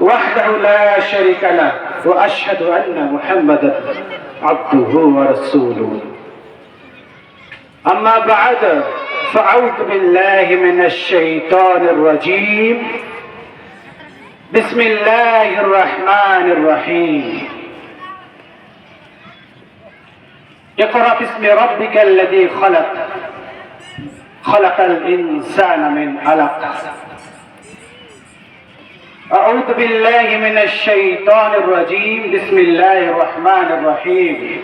وحده لا شريك له وأشهد أن محمدا عبده ورسوله. أما بعد فأعوذ بالله من الشيطان الرجيم. بسم الله الرحمن الرحيم. اقرأ باسم ربك الذي خلق. خلق الإنسان من علق. أعوذ بالله من الشيطان الرجيم. بسم الله الرحمن الرحيم.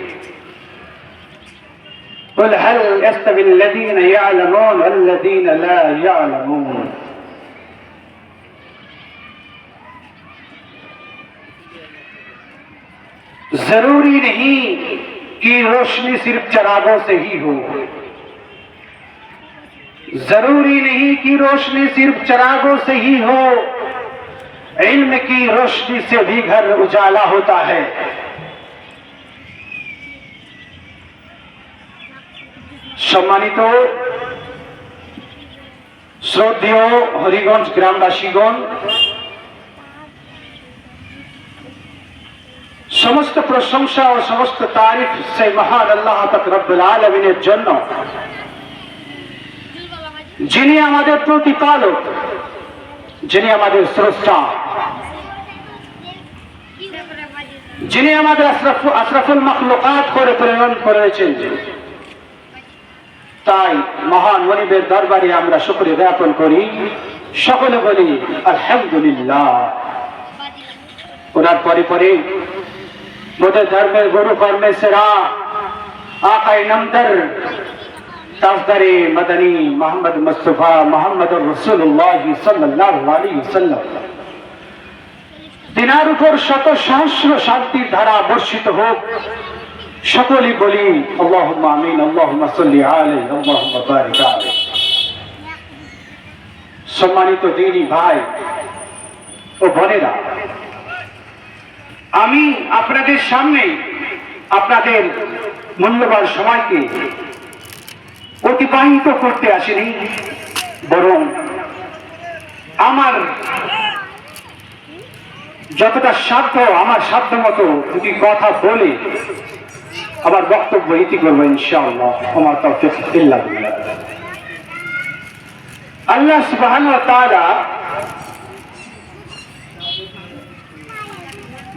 قل هل يستوي الذين يعلمون والذين لا يعلمون؟ ضروری نہیں کہ روشنی صرف چراغوں سے ہی ہو۔ ضروری نہیں کہ روشنی صرف چراغوں سے ہی ہو۔ इल्म की रोशनी से भी घर उजाला होता है সম্মানিত শ্রদ্ধেয় হরিগঞ্জ গ্রামবাসীগণ সমস্ত প্রশংসা ও সমস্ত তারিফ সেই মহান আল্লাহ তাক রব্বুল আলমিনের জন্য যিনি আমাদের প্রতিপালক যিনি আমাদের স্রষ্টা যিনি আমাদের আশরাফ- আশরাফুল মখলুকাত করে প্রেরণ করেছেন তাই মহান মনিবের দরবারে আমরা শুক্রিয়া জ্ঞাপন করি। সকলে বলি, আলহামদুলিল্লাহ। ওনার পরে পরে মোদের ধর্মের গুরু কর্মে সেরা আকাই নমদর তাজদারে মদনী মোহাম্মদ মুস্তফা মোহাম্মদ রসুল্লাহ সাল্লাহ আলী সাল্লাম। তিনার উপর শত সহস্র শান্তির ধারা বর্ষিত হোক, সকলেই বলি সম্মানিত দিনী ভাই ও বোনেরা, আমি আপনাদের সামনে আপনাদের মূল্যবান সময়কে অতিবাহিত করতে আসিনি, বরং আমার যতটা সাধ্য, আমার সাধ্য মতো দুটি কথা বলে, আমার বক্তব্য ইতি করব ইনশাআল্লাহ। আমার ইল্লা আল্লাহ সুবহানাহু ওয়া তাআলা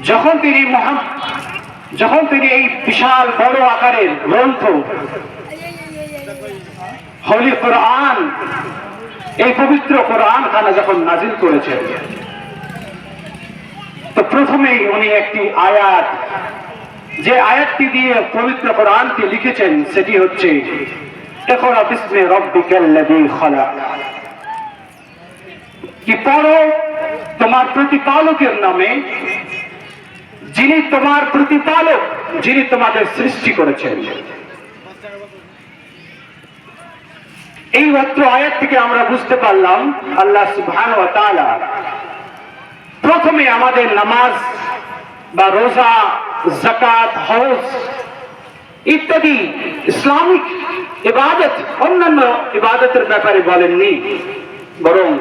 যখন তিনি মহান, যখন তিনি এই বিশাল বড় আকারের গ্রন্থ, হলি কোরআন, এই পবিত্র কোরআন খানা যখন নাজিল করেছেন তো প্রথমেই উনি একটি আয়াত। যে আয়াতটি দিয়ে পবিত্র কোরআনকে লিখেছেন, সেটি হচ্ছে তোমার প্রতিপালকের নামে, যিনি তোমার প্রতিপালক, যিনি তোমাদের সৃষ্টি করেছেন। এই মাত্র আয়াত থেকে আমরা বুঝতে পারলাম, আল্লাহ সুবহান প্রথমে আমাদের নামাজ বা রোজা জাকাত হজ ইত্যাদি ইসলামিক ইবাদত, অন্যান্য ইবাদতের ব্যাপারে বলেননি। বরং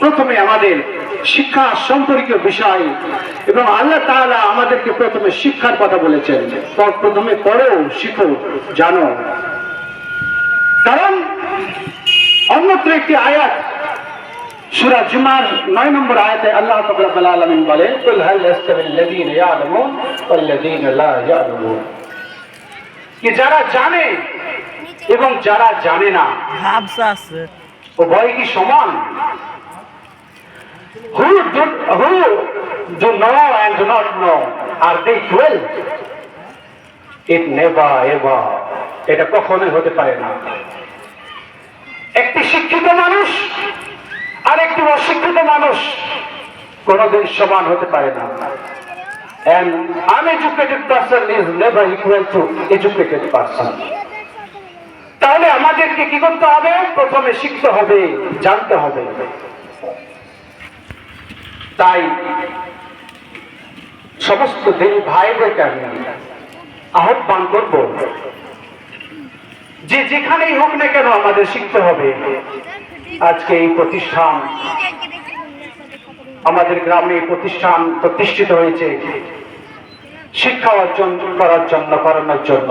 প্রথমে আমাদের শিক্ষা সম্পর্কীয় বিষয় এবং আল্লাহ তাআলা আমাদেরকে প্রথমে শিক্ষার কথা বলেছেন। পর- প্রথমে পড়ো শিখো, জানো। কারণ অন্যত্র একটি আয়াত সূরা জুমার 9 নম্বর আয়াতে আল্লাহ আলামিন বলেন কুল হাল ইয়ালামুন লা ইয়ালামুন কি যারা জানে এবং যারা জানে না হাবসা আছে। উভয় কি সমান? who do, who do know and do not know are they equal it never ever এটা কখনোই হতে পারে না। একটি শিক্ষিত মানুষ আর একটি অশিক্ষিত মানুষ কোনোদিন সমান হতে পারে না। An uneducated person is never equal to educated person. তাহলে আমাদেরকে কি করতে হবে? প্রথমে শিখতে হবে, জানতে হবে। তাই সমস্ত দিন ভাইদেরকে আমি আহ্বান করব যে যেখানেই হোক না কেন আমাদের শিখতে হবে। আজকে এই প্রতিষ্ঠান আমাদের গ্রামে এই প্রতিষ্ঠান প্রতিষ্ঠিত হয়েছে। শিক্ষা অর্জন করার জন্য করানোর জন্য।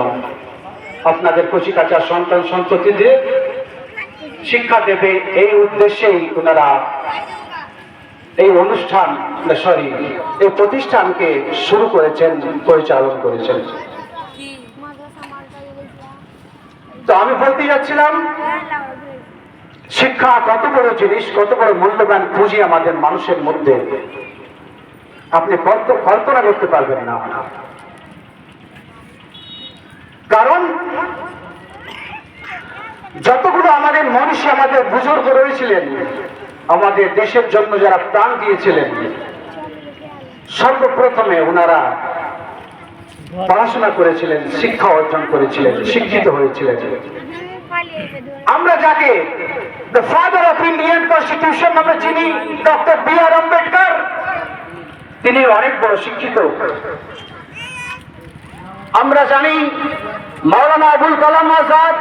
আপনাদের কচিকাচার সন্তান সন্ততিদের শিক্ষা দেবে এই উদ্দেশ্যেই ওনারা এই অনুষ্ঠান সরি এই প্রতিষ্ঠানকে শুরু করেছেন পরিচালন করেছেন। তো আমি বলতে যাচ্ছিলাম শিক্ষা কত বড় জিনিস, কত বড় মূল্যবান পুঁজি আমাদের মানুষের মধ্যে। আপনি কল্পনা করতে পারবেন না। কারণ, যতগুলো আমাদের মনীষী আমাদের বুজুর্গ রয়েছিলেন, আমাদের দেশের জন্য যারা প্রাণ দিয়েছিলেন, সর্বপ্রথমে ওনারা পড়াশোনা করেছিলেন, শিক্ষা অর্জন করেছিলেন, শিক্ষিত হয়েছিলেন। আমরা যাকে the father of Indian constitution আমরা চিনি ডক্টর বি আর আম্বেদকর তিনি অনেক বড় শিক্ষিত। আমরা জানি মাওলানা আবুল কালাম আজাদ,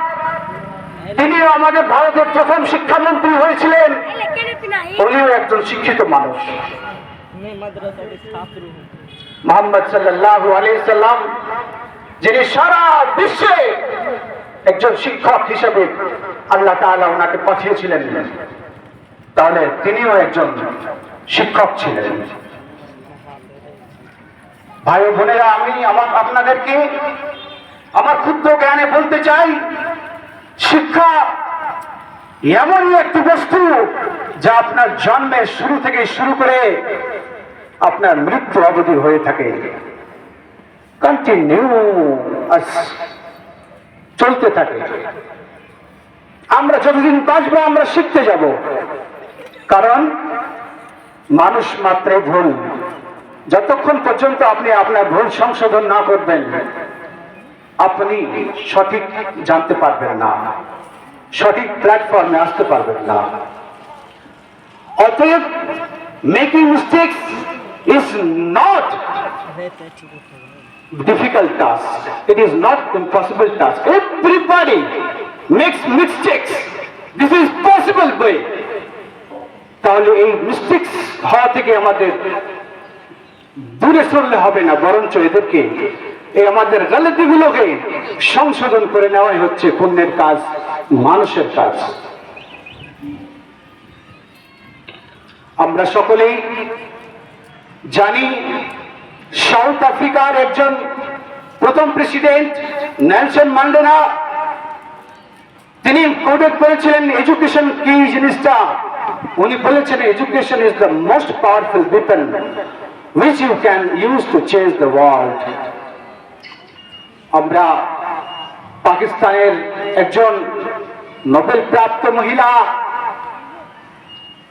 তিনিও আমাদের ভারতের প্রথম শিক্ষামন্ত্রী হয়েছিলেন। উনিও একজন শিক্ষিত মানুষ। মোহাম্মদ সাল্লাহ আলি সাল্লাম, যিনি সারা বিশ্বে একজন শিক্ষক হিসেবে আল্লাহ তাআলা ওনাকে পাঠিয়েছিলেন। তাহলে তিনিও একজন শিক্ষক ছিলেন। ভাই বোনেরা, আমি আমার আপনাদেরকে আমার ক্ষুদ্র জ্ঞানে বলতে চাই, শিক্ষা এমনই একটি বস্তু যা আপনার জন্মের শুরু থেকে শুরু করে আপনার মৃত্যু অবধি হয়ে থাকে। কন্টিনিউ চলতে থাকে। আমরা যতদিন বাঁচবো, আমরা শিখতে যাব। কারণ মানুষ মাত্রই ভুল। যতক্ষণ পর্যন্ত আপনি আপনার ভুল সংশোধন না করবেন, আপনি সঠিক জানতে পারবেন না। সঠিক প্ল্যাটফর্মে আসতে পারবেন না। অতএব making mistakes is not difficult task. It is not impossible task. Everybody makes mistakes. This is possible way. তাহলে এই মিস্টেক্স হওয়া থেকে আমাদের দূরে সরলে হবে না, বরঞ্চ এদেরকে এই আমাদের গালিগুলোকে সংশোধন করে নেওয়াই হচ্ছে পুণ্যের কাজ, মানুষের কাজ আমরা সকলেই জানি সাউথ আফ্রিকার একজন প্রথম প্রেসিডেন্ট নেলসন ম্যান্ডেলা তিনি কোডেট করেছিলেন এডুকেশন কি জিনিসটা উনি বলেছেন education is the most powerful weapon which you can use to change the world. আমরা পাকিস্তানের একজন নোবেল প্রাপ্ত মহিলা,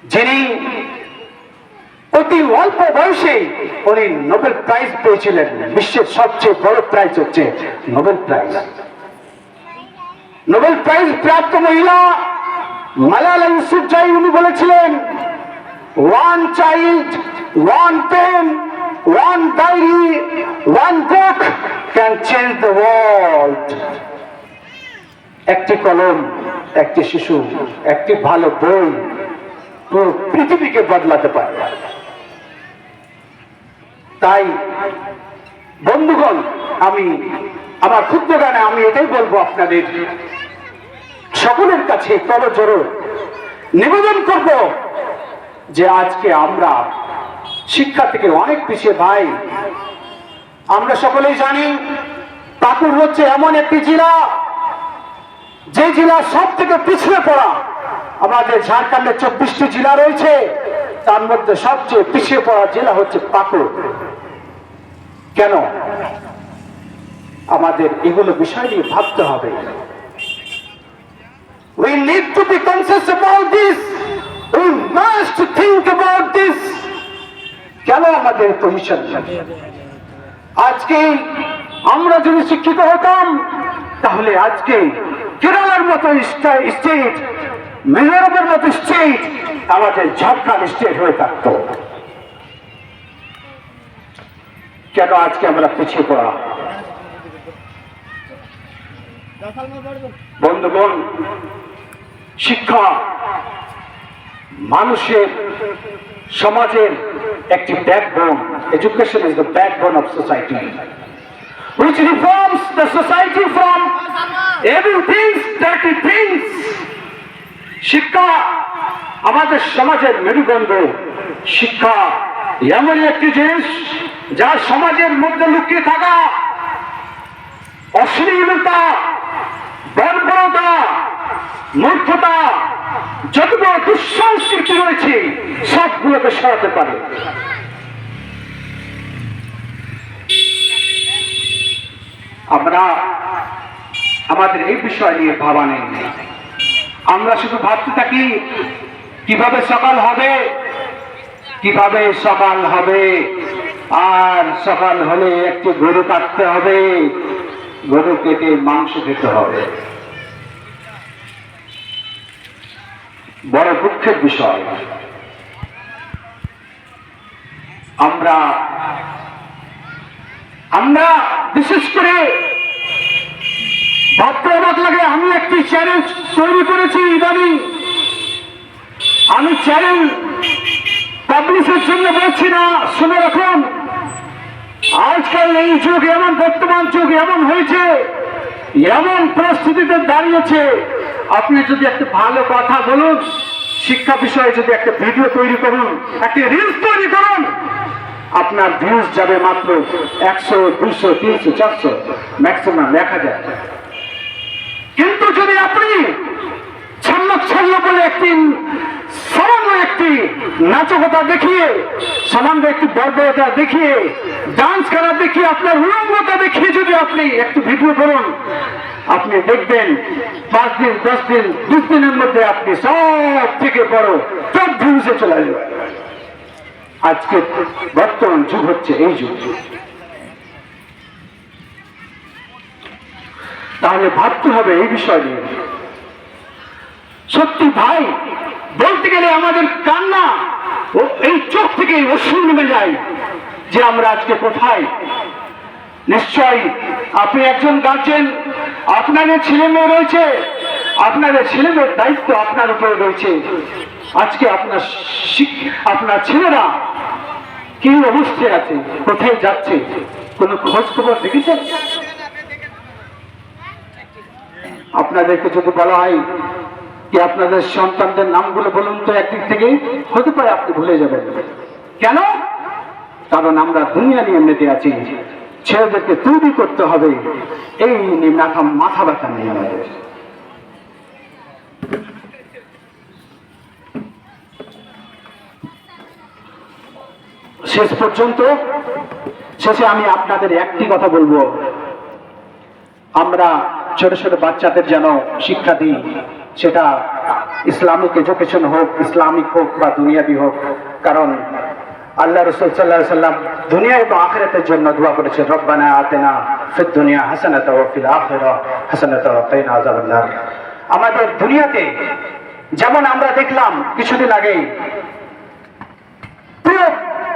যিনি অতি অল্প বয়সে উনি নোবেল প্রাইজ পেয়েছিলেন। বিশ্বের সবচেয়ে বড় প্রাইজ হচ্ছে নোবেল প্রাইজ। নোবেল প্রাইজ প্রাপ্ত মহিলা মালালা ইউসুফজাই উনি বলেছিলেন one child one pen one diary one book can change the world একটি কলম, একটি শিশু, একটি ভালো বই পুরো পৃথিবীকে বদলাতে পারে। তাই, বন্ধুগণ, আমি আমার ক্ষুদ্র গানে আমি এটাই বলব আপনাদের। সকলের কাছে করজোর নিবেদন করব যে আজকে আমরা শিক্ষা থেকে অনেক পিছিয়ে ভাই। আমরা সকলেই জানি, পাকুড় হচ্ছে এমন একটি জেলা, যে জেলা সব থেকে পিছিয়ে পড়া। আমাদের ঝাড়খণ্ডে চব্বিশটি জেলা রয়েছে, তার মধ্যে সবচেয়ে পিছিয়ে পড়া জেলা হচ্ছে পাকুড়। কেন আমাদের এগুলো বিষয় নিয়ে ভাবতে হবে We need to be conscious about this. We must think about this. কেন আমাদের পজিশন আজকে আমরা যদি শিক্ষিত হতাম, তাহলে আজকে কেরালার মতো স্টেট মেজোরামের মতো স্টেট আমাদের ঝাড়খণ্ড স্টেট হয়ে থাকতো কেন আজকে আমরা পিছিয়ে পড়া। বন্ধুগণ, শিক্ষা মানুষের, সমাজের একটি backbone education is the backbone of society which reforms the society from everything that it thinks শিক্ষা আমাদের সমাজের মেরুদণ্ড। শিক্ষা এমন একটি জিনিস যা সমাজের মধ্যে লুকিয়ে থাকা, অশ্লীলতা, বর্বরতা, মূর্খতা, যতগুলো দুঃসংস্কৃতি রয়েছে, সবগুলোকে সরাতে পারে। আমরা আমাদের এই বিষয় নিয়ে ভাবা নেই। আমরা শুধু ভাবতে থাকি, কীভাবে সকাল হবে, কীভাবে সকাল হবে? আর সকাল হলে একটি গরু কাটতে হবে। গরু কেটে মাংস খেতে হবে। বড় দুঃখের বিষয়। আমরা আমরা বিশেষ করে ভাবতে অবাক লাগে, আমি একটি চ্যানেল তৈরি করেছি ইদানিং। আমি চ্যানেল পাবলিশের জন্য বলছি না, শুনে রাখুন। আজকাল এই যুগ এমন বর্তমান যুগ এমন হয়েছে, এমন পরিস্থিতিতে দাঁড়িয়েছে। আপনি যদি একটা ভালো কথা বলুন, শিক্ষা বিষয়ে যদি একটা ভিডিও তৈরি করুন, একটা রিলস তৈরি করুন, আপনার ভিউজ যাবে মাত্র একশো দুশো তিনশো, চারশো ম্যাক্সিমাম এক হাজার। কিন্তু যদি আপনি বলে একটি সামান্য একটি নাচকতা দেখিয়ে, সামান্য একটি বর্বরতা দেখিয়ে ডান্স করা দেখিয়ে, আপনার উলঙ্গতা দেখিয়ে যদি আপনি একটু ভিডিও করুন, আপনি দেখবেন পাঁচ দিন, দশ দিন, বিশ দিনের মধ্যে আপনি সব থেকে বড় টপ ভিউজে চলে যাবেন আজকে বর্তমান যুগ হচ্ছে এই যুগ। তাহলে ভাবতে হবে এই বিষয় নিয়ে। সত্যি ভাই, বলতে গেলে আমাদের কান্না এই চোখ থেকে অশ্রু নেমে যায় যে আমরা আজকে কোথায়। নিশ্চয়ই আপনি একজন গার্জেন আপনাদের ছেলে মেয়ে রয়েছে, আপনাদের ছেলে মেয়ের দায়িত্ব আপনার উপরে রয়েছে। আজকে আপনার আপনার ছেলেরা কি অবস্থায় আছে, কোথায় যাচ্ছে, কোনো খোঁজ খবর দেখেছেন? আপনাদেরকে যদি বলা হয় কি আপনাদের সন্তানদের নামগুলো বলুন তো একদিক থেকে হতে পারে আপনি ভুলে যাবেন। কেন? কারণ আমরা দুনিয়া নিয়ে মেতে আছি। ছেলেদেরকে তৈরি করতে হবে। এই নিয়ে মাথা মাথা ব্যথা নেই আমাদের। শেষ পর্যন্ত, শেষে আমি আপনাদের একটি কথা বলব। আমরা ছোট ছোট বাচ্চাদের যেন শিক্ষা দিই। সেটা ইসলামিক এডুকেশন হোক, ইসলামিক হোক বা দুনিয়াবি হোক, কারণ আল্লাহ রসুল সাল্লাহ সাল্লাম দুনিয়া এবং আখেরাতের জন্য দোয়া করেছে রব্বানা আতেনা ফিদ দুনিয়া হাসানাত ওয়া ফিল আখিরা হাসানাত ওয়া কিনা আযাবান আমাদের দুনিয়াতে যেমন আমরা দেখলাম কিছুদিন পুরো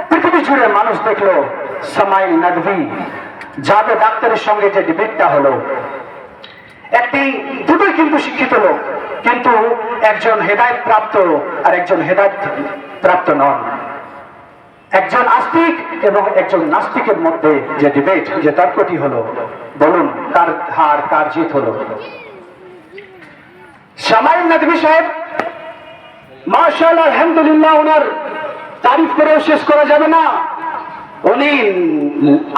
পৃথিবী জুড়ে মানুষ দেখল, সামাই নাদভি যাবে ডাক্তারের সঙ্গে যে ডিবেটটা হলো, একটি দুটোই কিন্তু শিক্ষিত লোক। কিন্তু একজন হেদায়ত প্রাপ্ত আর একজন হেদায়ত প্রাপ্ত নন। একজন আস্তিক এবং একজন নাস্তিকের মধ্যে যে ডিবেট যে তর্কটি হলো, বলুন, কার হার, কার জিত হলো? সামাইল নদী সাহেব মার্শাল আলহামদুলিল্লাহ, ওনার তারিফ করেও শেষ করা যাবে না। উনি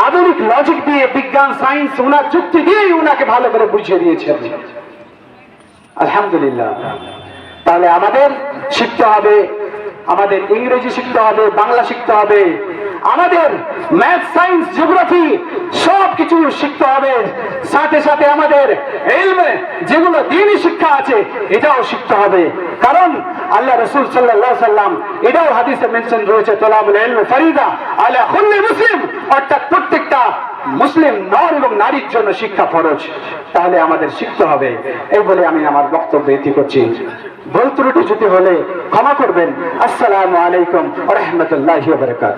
আধুনিক লজিক দিয়ে বিজ্ঞান সায়েন্স ওনার যুক্তি দিয়েই ওনাকে ভালো করে বুঝিয়ে দিয়েছেন। আলহামদুলিল্লাহ। তাহলে আমাদের শিখতে হবে, আমাদের ইংরেজি শিখতে হবে, বাংলা শিখতে হবে, আমাদের ম্যাথ সায়েন্স জিওগ্রাফি সব কিছু শিখতে হবে। সাথে সাথে আমাদের এলমে যেগুলো দিনই শিক্ষা আছে, এটাও শিখতে হবে। কারণ আল্লাহ রসুল সাল্লাহ সাল্লাম এটাও হাদিসে মেনশন রয়েছে তোলাবুল এলমে ফরিদা আল্লাহ মুসলিম, অর্থাৎ প্রত্যেকটা মুসলিম নর এবং নারীর জন্য শিক্ষা ফরজ। তাহলে আমাদের শিখতে হবে। এই বলে আমি আমার বক্তব্য এটি করছি। ভুল ত্রুটি যদি হলে ক্ষমা করবেন। আসসালামু আলাইকুম রহমতুল্লাহ বারকাত